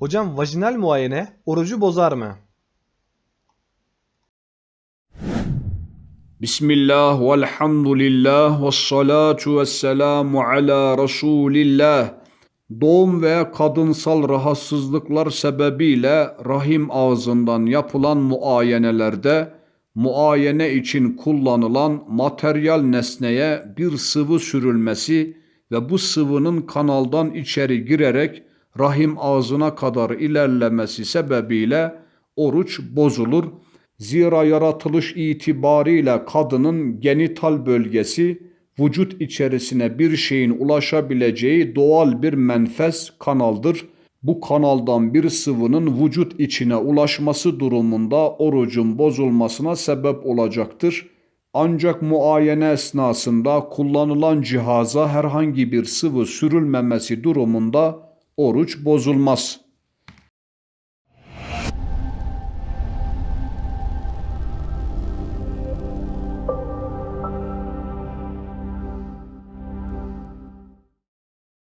Hocam vajinal muayene orucu bozar mı? Bismillah velhamdülillah ve salatu ve selamu ala Resulillah. Doğum ve kadınsal rahatsızlıklar sebebiyle rahim ağzından yapılan muayenelerde muayene için kullanılan materyal nesneye bir sıvı sürülmesi ve bu sıvının kanaldan içeri girerek rahim ağzına kadar ilerlemesi sebebiyle oruç bozulur. Zira yaratılış itibariyle kadının genital bölgesi vücut içerisine bir şeyin ulaşabileceği doğal bir menfez kanaldır. Bu kanaldan bir sıvının vücut içine ulaşması durumunda orucun bozulmasına sebep olacaktır. Ancak muayene esnasında kullanılan cihaza herhangi bir sıvı sürülmemesi durumunda oruç bozulmaz.